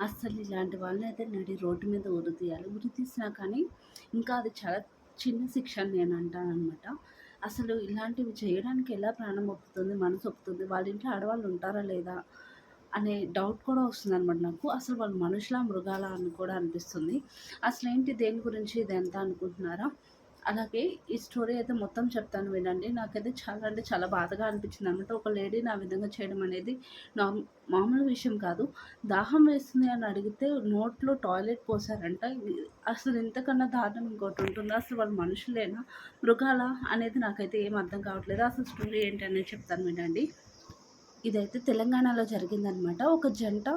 అస్సలు ఇలాంటి వాళ్ళని అయితే నడి రోడ్డు మీద ఉరి తీయాలి ఉరి తీసినా కానీ ఇంకా అది చాలా చిన్న శిక్ష నేను అంటాను అనమాట అసలు ఇలాంటివి చేయడానికి ఎలా ప్రాణం ఒప్పుతుంది మనసు ఒప్పుతుంది వాళ్ళ ఇంట్లో ఆడవాళ్ళు ఉంటారా లేదా అనే డౌట్ కూడా వస్తుందనమాట నాకు. అసలు వాళ్ళు మనుషుల మృగాల అని కూడా అనిపిస్తుంది. అసలు ఏంటి దేని గురించి ఇది ఎంత అనుకుంటున్నారా? అలాగే ఈ స్టోరీ అయితే మొత్తం చెప్తాను వినండి. నాకైతే చాలా అంటే చాలా బాధగా అనిపించింది అనమాట ఒక లేడీని ఆ విధంగా చేయడం అనేది నా మామూలు విషయం కాదు. దాహం వేస్తుంది అని అడిగితే నోట్లో టాయిలెట్ పోసారంట అసలు ఇంతకన్నా దారుణం ఇంకోటి ఉంటుందా. అసలు వాళ్ళు మనుషులేనా? మృగాల అనేది నాకైతే ఏం అర్థం కావట్లేదు. అసలు స్టోరీ ఏంటి అనేది చెప్తాను వినండి. ఇదైతే తెలంగాణలో జరిగిందనమాట ఒక జంట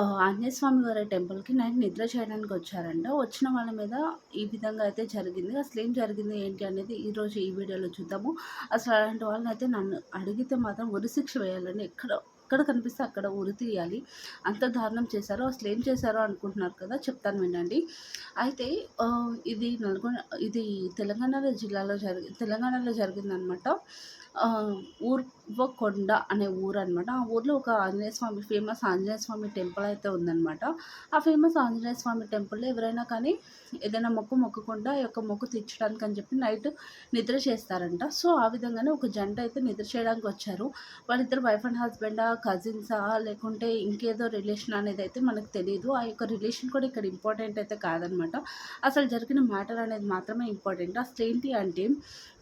ఆంజనేయ స్వామి వారి టెంపుల్కి నైట్ నిద్ర చేయడానికి వచ్చారంట. వచ్చిన వాళ్ళ మీద ఈ విధంగా అయితే జరిగింది. అసలు ఏం జరిగింది ఏంటి అనేది ఈరోజు ఈ వీడియోలో చూద్దాము. అసలు అలాంటి వాళ్ళని అయితే నన్ను అడిగితే మాత్రం ఉరి శిక్ష వేయాలని ఎక్కడ ఎక్కడ కనిపిస్తే అక్కడ ఉరి తీయాలి. అంత దారుణం చేశారో అసలు ఏం చేశారో అనుకుంటున్నారు కదా చెప్తాను వినండి. అయితే ఇది నల్గొండ ఇది తెలంగాణ జిల్లాలో జరిగి తెలంగాణలో జరిగిందనమాట. ఊర్వకొండ అనే ఊరు అనమాట ఆ ఊర్లో ఒక ఆంజనేయ స్వామి ఫేమస్ ఆంజనేయ స్వామి టెంపుల్ అయితే ఉందన్నమాట. ఆ ఫేమస్ ఆంజనేయ స్వామి టెంపుల్లో ఎవరైనా కానీ ఏదైనా మొక్కు మొక్కకుండా ఈ యొక్క మొక్కు తీర్చడానికి అని చెప్పి నైట్ నిద్ర చేస్తారంట. సో ఆ విధంగానే ఒక జంట అయితే నిద్ర చేయడానికి వచ్చారు. వాళ్ళిద్దరు వైఫ్ అండ్ హస్బెండా కజిన్సా లేకుంటే ఇంకేదో రిలేషన్ అనేది అయితే మనకు తెలియదు ఆ యొక్క రిలేషన్ కూడా ఇక్కడ ఇంపార్టెంట్ అయితే కాదనమాట అసలు జరిగిన మ్యాటర్ అనేది మాత్రమే ఇంపార్టెంట్. అసలు ఏంటి అంటే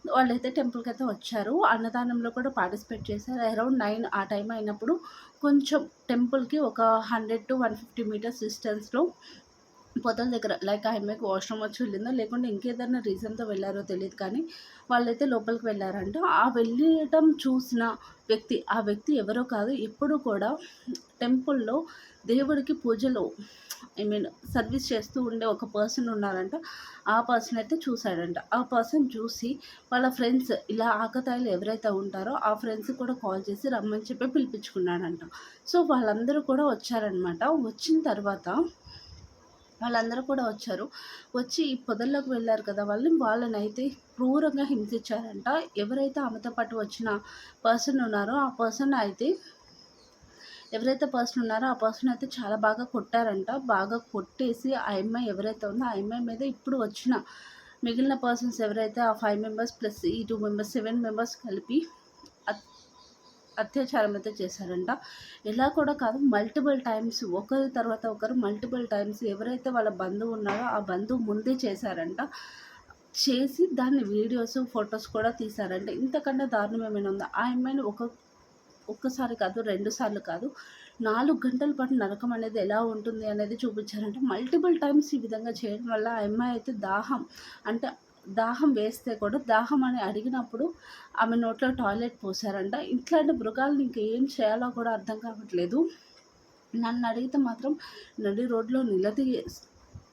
వాళ్ళైతే టెంపుల్కి అయితే వచ్చారు. అన్నదానంలో కూడా పార్టిసిపేట్ చేశారు. అరౌండ్ నైన్ ఆ టైం అయినప్పుడు కొంచెం టెంపుల్కి ఒక hundred to one fifty meters డిస్టెన్స్లో పొదల దగ్గర లైక్ ఆ అమ్మాయికి వాష్రూమ్ వచ్చి వెళ్ళిందో? లేకుంటే ఇంకేదైనా రీజన్తో వెళ్ళారో తెలియదు కానీ వాళ్ళైతే లోపలికి వెళ్ళారంట. ఆ వెళ్ళటం చూసిన వ్యక్తి ఆ వ్యక్తి ఎవరో కాదు ఎప్పుడు కూడా టెంపుల్లో దేవుడికి పూజలు ఐ మీన్ సర్వీస్ చేస్తూ ఉండే ఒక పర్సన్ ఉన్నారంట ఆ పర్సన్ అయితే చూశాడంట. ఆ పర్సన్ చూసి వాళ్ళ ఫ్రెండ్స్ ఇలా ఆకతాయిలు ఎవరైతే ఉంటారో ఆ ఫ్రెండ్స్ కూడా కాల్ చేసి రమ్మని చెప్పి పిలిపించుకున్నాడంట. సో వాళ్ళందరూ కూడా వచ్చారనమాట వచ్చిన తర్వాత వాళ్ళందరూ కూడా వచ్చారు. వచ్చి పొదల్లోకి వెళ్ళారు కదా వాళ్ళని వాళ్ళని అయితే క్రూరంగా హింసించారంట. ఎవరైతే ఆమెతో పాటు వచ్చిన పర్సన్ ఉన్నారో ఆ పర్సన్ అయితే ఎవరైతే పర్సన్ ఉన్నారో ఆ పర్సన్ అయితే చాలా బాగా కొట్టారంట. బాగా కొట్టేసి ఆ అమ్మాయి ఎవరైతే ఉందో ఆ అమ్మాయి మీద ఇప్పుడు వచ్చిన మిగిలిన పర్సన్స్ ఎవరైతే ఆ ఫైవ్ మెంబర్స్ ప్లస్ ఈ టూ మెంబర్స్ సెవెన్ మెంబర్స్ కలిపి అత్యాచారం అయితే చేశారంట. ఇలా కూడా కాదు మల్టిపుల్ టైమ్స్ ఒకరి తర్వాత ఒకరు మల్టిపుల్ టైమ్స్ ఎవరైతే వాళ్ళ బంధువు ఉన్నారో ఆ బంధువు ముందే చేశారంట. చేసి దాన్ని వీడియోస్ ఫొటోస్ కూడా తీశారంట. ఇంతకంటే దారుణం ఏమైనా ఉందా? ఆ అమ్మాయిని ఒక ఒక్కసారి కాదు రెండు సార్లు కాదు. నాలుగు గంటల పాటు నరకం అనేది ఎలా ఉంటుంది అనేది చూపించారంటే. మల్టిపుల్ టైమ్స్ ఈ విధంగా చేయడం వల్ల ఆ అమ్మాయి అయితే దాహం అంటే దాహం వేస్తే కూడా దాహం అని అడిగినప్పుడు ఆమె నోట్లో టాయిలెట్ పోసారంట ఇట్లాంటి మృగాలను ఇంకా ఏం చేయాలో కూడా అర్థం కావట్లేదు. నన్ను అడిగితే మాత్రం నడి రోడ్లో నిలదీ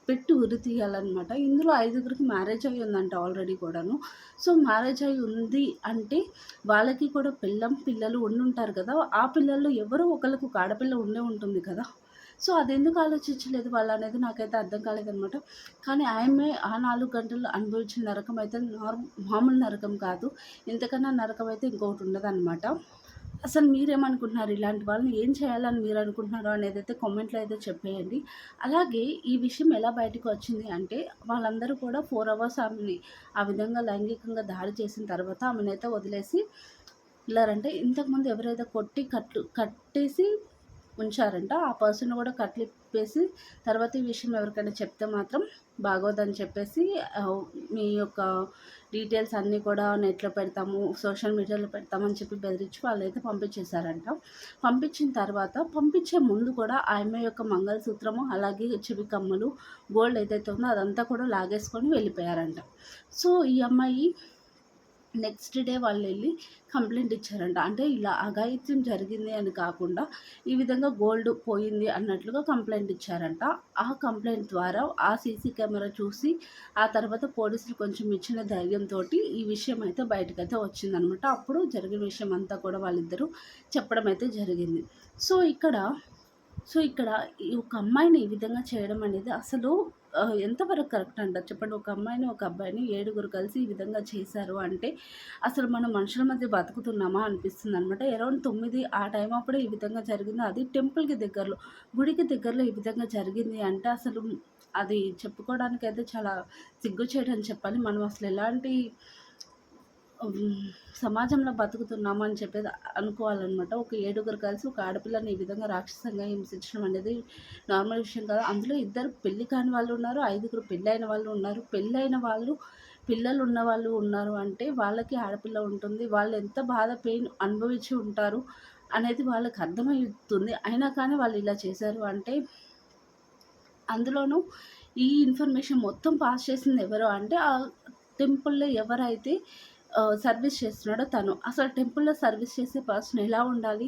పెట్టి ఉరి తీయాలన్నమాట. ఇందులో ఐదుగురికి మ్యారేజ్ అయి ఉందంట ఆల్రెడీ కూడాను. సో మ్యారేజ్ అయి ఉంది అంటే వాళ్ళకి కూడా పిల్లం పిల్లలు ఉండుంటారు కదా. ఆ పిల్లల్లో ఎవరో ఒకరికి కాడపిల్ల ఆడపిల్ల ఉండే ఉంటుంది కదా. సో అది ఎందుకు ఆలోచించలేదు వాళ్ళు అనేది నాకైతే అర్థం కాలేదనమాట కానీ ఆయమే ఆ నాలుగు గంటలు అనుభవించిన నరకం అయితే నార్మల్ మామూలు నరకం కాదు. ఇంతకన్నా నరకం అయితే ఇంకొకటి ఉండదన్నమాట. అసలు మీరేమనుకుంటున్నారు? ఇలాంటి వాళ్ళని ఏం చేయాలని మీరు అనుకుంటున్నారు అనేది అయితే కామెంట్లో అయితే చెప్పేయండి. అలాగే ఈ విషయం ఎలా బయటకు వచ్చింది అంటే వాళ్ళందరూ కూడా ఫోర్ అవర్స్ ఆమెని ఆ విధంగా లైంగికంగా దాడి చేసిన తర్వాత ఆమెనైతే వదిలేసి వెళ్ళారంటే ఇంతకుముందు ఎవరైతే కొట్టి కట్లు కట్టేసి ఉంచారంట ఆ పర్సన్ కూడా కట్లిప్పేసి తర్వాత ఈ విషయం ఎవరికైనా చెప్తే మాత్రం బాగోదని చెప్పేసి మీ యొక్క డీటెయిల్స్ అన్నీ కూడా నెట్లో పెడతాము సోషల్ మీడియాలో పెడతామని చెప్పి బెదిరించి వాళ్ళైతే పంపించేశారంట. పంపించిన తర్వాత పంపించే ముందు కూడా ఆమె యొక్క మంగళసూత్రము అలాగే చెవి కమ్మలు గోల్డ్ ఏదైతే ఉందో అదంతా కూడా లాగేసుకొని వెళ్ళిపోయారంట. సో ఈ అమ్మాయి నెక్స్ట్ డే వాళ్ళు వెళ్ళి కంప్లైంట్ ఇచ్చారంట. అంటే ఇలా అఘాయిత్యం జరిగింది అని కాకుండా ఈ విధంగా గోల్డ్ పోయింది అన్నట్లుగా కంప్లైంట్ ఇచ్చారంట. ఆ కంప్లైంట్ ద్వారా ఆ సీసీ కెమెరా చూసి ఆ తర్వాత పోలీసులు కొంచెం ఇచ్చిన ధైర్యంతో ఈ విషయం అయితే బయటకైతే వచ్చిందనమాట. అప్పుడు జరిగిన విషయం అంతా కూడా వాళ్ళిద్దరూ చెప్పడం అయితే జరిగింది. సో ఇక్కడ సో ఇక్కడ ఈ ఒక అమ్మాయిని ఈ విధంగా చేయడం అనేది అసలు ఎంతవరకు కరెక్ట్ అంటారు చెప్పండి? ఒక అమ్మాయిని, ఒక అబ్బాయిని ఏడుగురు కలిసి ఈ విధంగా చేశారు అంటే, అసలు మనం మనుషుల మధ్య బతుకుతున్నామా అనిపిస్తుందనమాట. అరౌండ్ తొమ్మిది ఆ టైం అప్పుడే ఈ విధంగా జరిగింది. అది టెంపుల్‌కి దగ్గరలో, గుడికి దగ్గరలో ఈ విధంగా జరిగింది అంటే అసలు అది చెప్పుకోవడానికైతే చాలా సిగ్గుచేటని చెప్పాలి. మనం అసలు ఎలాంటి సమాజంలో బతుకుతున్నాము అని చెప్పేది అనుకోవాలన్నమాట ఒక ఏడుగురు కలిసి ఒక ఆడపిల్లని ఈ విధంగా రాక్షసంగా హింసించడం అనేది నార్మల్ విషయం కాదు. అందులో ఇద్దరు పెళ్ళి కాని వాళ్ళు ఉన్నారు. ఐదుగురు పెళ్ళైన వాళ్ళు ఉన్నారు. పెళ్ళైన వాళ్ళు పిల్లలు ఉన్న వాళ్ళు ఉన్నారు అంటే వాళ్ళకి ఆడపిల్ల ఉంటుంది. వాళ్ళు ఎంత బాధ పెయిన్ అనుభవించి ఉంటారు అనేది వాళ్ళకి అర్థమవుతుంది. అయినా కానీ వాళ్ళు ఇలా చేశారు అంటే అందులోనూ ఈ ఇన్ఫర్మేషన్ మొత్తం పాస్ చేసింది ఎవరు అంటే ఆ టెంపుల్‌లో ఎవరైతే సర్వీస్ చేస్తున్నాడో తను. అసలు టెంపుల్‌లో సర్వీస్ చేసే పర్సన్ ఎలా ఉండాలి?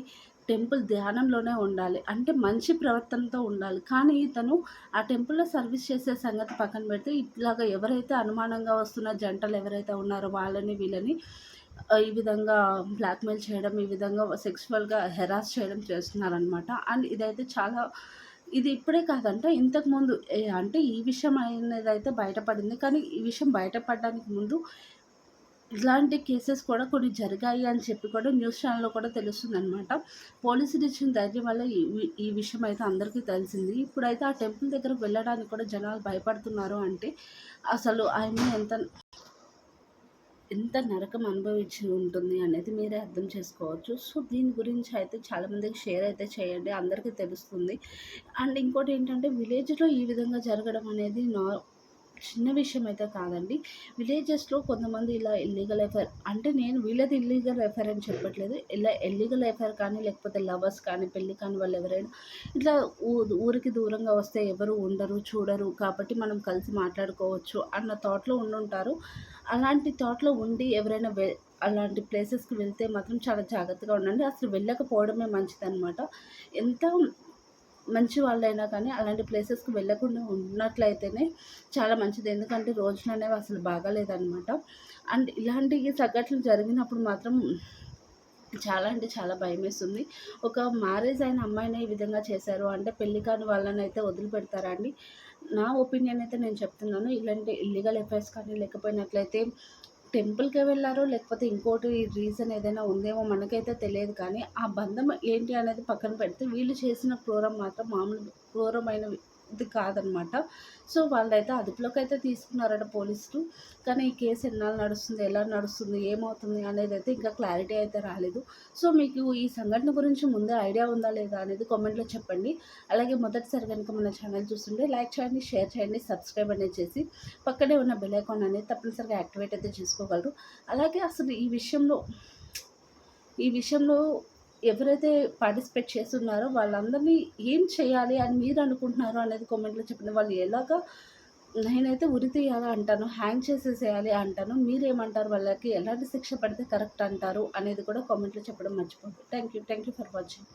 టెంపుల్ ధ్యానంలోనే ఉండాలి. అంటే మంచి ప్రవర్తనతో ఉండాలి. కానీ ఇతను ఆ టెంపుల్‌లో సర్వీస్ చేసే సంగతి పక్కన పెడితే ఇట్లాగా ఎవరైతే అనుమానంగా వస్తున్న జంటలు ఎవరైతే ఉన్నారో వాళ్ళని వీళ్ళని ఈ విధంగా బ్లాక్‌మెయిల్ చేయడం, ఈ విధంగా సెక్సువల్‌గా హెరాస్ చేయడం చేస్తున్నారనమాట. అండ్ ఇదైతే చాలా ఇది ఇప్పుడే కాదంటే ఇంతకుముందు అంటే ఈ విషయం అయినదైతే బయటపడింది. కానీ ఈ విషయం బయటపడడానికి ముందు ఇలాంటి కేసెస్ కూడా కొన్ని జరిగాయి అని చెప్పి కూడా న్యూస్ ఛానల్‌లో కూడా తెలుస్తుంది అనమాట పోలీసులు ఇచ్చిన ధైర్యం వల్ల ఈ ఈ విషయం అయితే అందరికీ తెలిసింది. ఇప్పుడైతే ఆ టెంపుల్ దగ్గర వెళ్ళడానికి కూడా జనాలు భయపడుతున్నారు అంటే అసలు ఆయన ఎంత ఎంత నరకం అనుభవించి ఉంటుంది అనేది మీరే అర్థం చేసుకోవచ్చు. సో, దీని గురించి అయితే చాలామందికి షేర్ అయితే చేయండి. అందరికీ తెలుస్తుంది. అండ్ ఇంకోటి ఏంటంటే విలేజ్‌లో ఈ విధంగా జరగడం అనేది నా చిన్న విషయం అయితే కాదండి. విలేజెస్‌లో కొంతమంది ఇలా ఇల్లీగల్ ఎఫైర్ అంటే నేను వీళ్ళది ఇల్లీగల్ ఎఫైర్ అని చెప్పట్లేదు. ఇలా ఇల్లీగల్ ఎఫైర్ కానీ లేకపోతే లవర్స్ కానీ పెళ్ళి కానీ వాళ్ళు ఎవరైనా ఇట్లా ఊ ఊరికి దూరంగా వస్తే ఎవరు ఉండరు, చూడరు కాబట్టి మనం కలిసి మాట్లాడుకోవచ్చు అన్న థాట్‌లో ఉండుంటారు. అలాంటి థాట్‌లో ఉండి ఎవరైనా వె అలాంటి ప్లేసెస్‌కి వెళ్తే మాత్రం చాలా జాగ్రత్తగా ఉండండి. అసలు వెళ్ళకపోవడమే మంచిదనమాట. ఎంత మంచి వాళ్ళైనా కానీ అలాంటి ప్లేసెస్‌కి వెళ్ళకుండా ఉన్నట్లయితేనే చాలా మంచిది. ఎందుకంటే రోజులనేవి అసలు బాగాలేదనమాట. అండ్ ఇలాంటి సంఘటనలు జరిగినప్పుడు మాత్రం చాలా అంటే చాలా భయమేస్తుంది. ఒక మ్యారేజ్ అయిన అమ్మాయిని ఈ విధంగా చేశారు అంటే పెళ్ళి కాని వాళ్ళనైతే వదిలిపెడతారా అండి? నా ఒపీనియన్ అయితే నేను చెప్తున్నాను. ఇలాంటి ఇల్లీగల్ ఎఫైర్స్ కానీ లేకపోయినట్లయితే టెంపుల్‌కే వెళ్ళారో లేకపోతే ఇంకోటి రీజన్ ఏదైనా ఉందేమో మనకైతే తెలియదు. కానీ ఆ బంధం ఏంటి అనేది పక్కన పెడితే వీళ్ళు చేసిన క్రూరం మాత్రం మామూలు ఇది కాదనమాట. సో, వాళ్ళైతే అదుపులోకి అయితే తీసుకున్నారట పోలీసులు. కానీ ఈ కేసు ఎన్నాళ్ళు నడుస్తుంది? ఎలా నడుస్తుంది? ఏమవుతుంది? అనేది అయితే ఇంకా క్లారిటీ అయితే రాలేదు. సో, మీకు ఈ సంఘటన గురించి ముందే ఐడియా ఉందా? లేదా? అనేది కామెంట్‌లో చెప్పండి. అలాగే మొదటిసారి కనుక మన ఛానల్ చూస్తుంటే లైక్ చేయండి, షేర్ చేయండి, సబ్స్క్రైబ్ అనేది చేసి పక్కనే ఉన్న బెల్ ఐకాన్ అనేది తప్పనిసరిగా యాక్టివేట్ అయితే చేసుకోగలరు. అలాగే అసలు ఈ విషయంలో ఈ విషయంలో ఎవరైతే పార్టిసిపేట్ చేస్తున్నారో వాళ్ళందరినీ ఏం చేయాలి అని మీరు అనుకుంటున్నారో అనేది కామెంట్‌లో చెప్పండి. వాళ్ళు ఎలాగా నేనైతే ఉరి తీయాలి అంటాను. హ్యాంగ్ చేసేసేయాలి అంటాను. మీరేమంటారు? వాళ్ళకి ఎలాంటి శిక్ష పడితే కరెక్ట్ అంటారు? అనేది కూడా కామెంట్‌లో చెప్పడం మర్చిపోదు thank you. Thank you for watching.